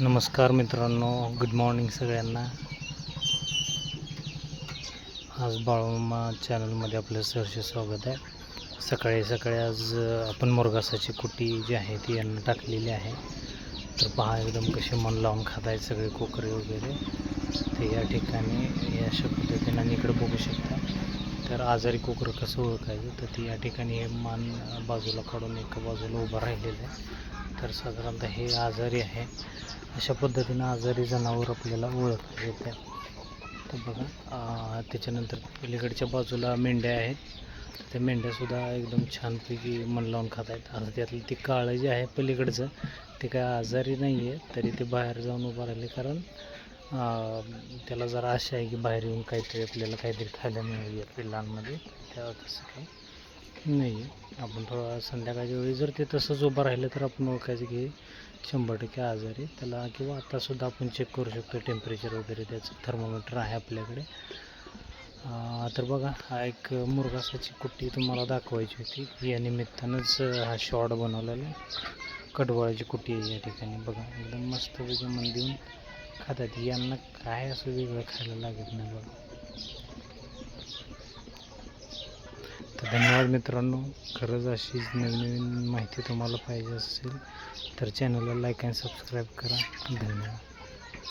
नमस्कार मित्रांनो good morning सगळ्यांना. आज बाळूमा चॅनलमध्ये आपलं सहर्ष स्वागत आहे. सकाळी सकाळी आज आपण मुरगासाची कुटी जी आहे ती यांना टाकलेली आहे. तर पहा एकदम कसे मन लावून खात आहेत सगळे कोकरे वगैरे. ते या ठिकाणी हे अशा पद्धतीने आणि इकडे बघू शकता. तर आजारी कोकरं कसं ओळखायचं? तर ती या ठिकाणी हे मान बाजूला काढून एका बाजूला उभं राहिलेलं आहे. तर साधारणतः हे आजारी आहे. अशा पद्धतीनं आजारी जनावर आपल्याला ओळखता येते तर बघा त्याच्यानंतर पलीकडच्या बाजूला मेंढ्या आहेत. त्या मेंढ्यासुद्धा एकदम छानपैकी मन लावून खात आहेत. आता त्यातलं ते काळं जे आहे पलीकडचं ते काय आजारी नाही आहे तरी ते बाहेर जाऊन उभं राहिले कारण त्याला जरा आशा आहे की बाहेर येऊन काहीतरी आपल्याला काहीतरी खायला मिळेल या पिल्लांमध्ये. त्या तसं काही नाही आहे आपण थोडा संध्याकाळच्या वेळी जर ते तसंच उभं राहिलं तर आपण ओळखायचं की शंभर टक्के आजारी त्याला किंवा आत्तासुद्धा आपण चेक करू शकतो टेम्परेचर वगैरे त्याचं थर्मोमीटर आहे आपल्याकडे. तर बघा हा एक मुरगासाची कुट्टी तुम्हाला दाखवायची होती. या निमित्तानंच हा शॉर्ट बनवलेला कडवळाची कुट्टी आहे या ठिकाणी. बघा एकदम मस्त मन देऊन खातात. यांना काय असं वेगळं खायला लागत नाही बघा तर धन्यवाद मित्रांनो. खरंच अशीच नवीन नवीन माहिती तुम्हाला पाहिजे असेल तर चॅनलला लाईक आणि सबस्क्राईब करा. धन्यवाद.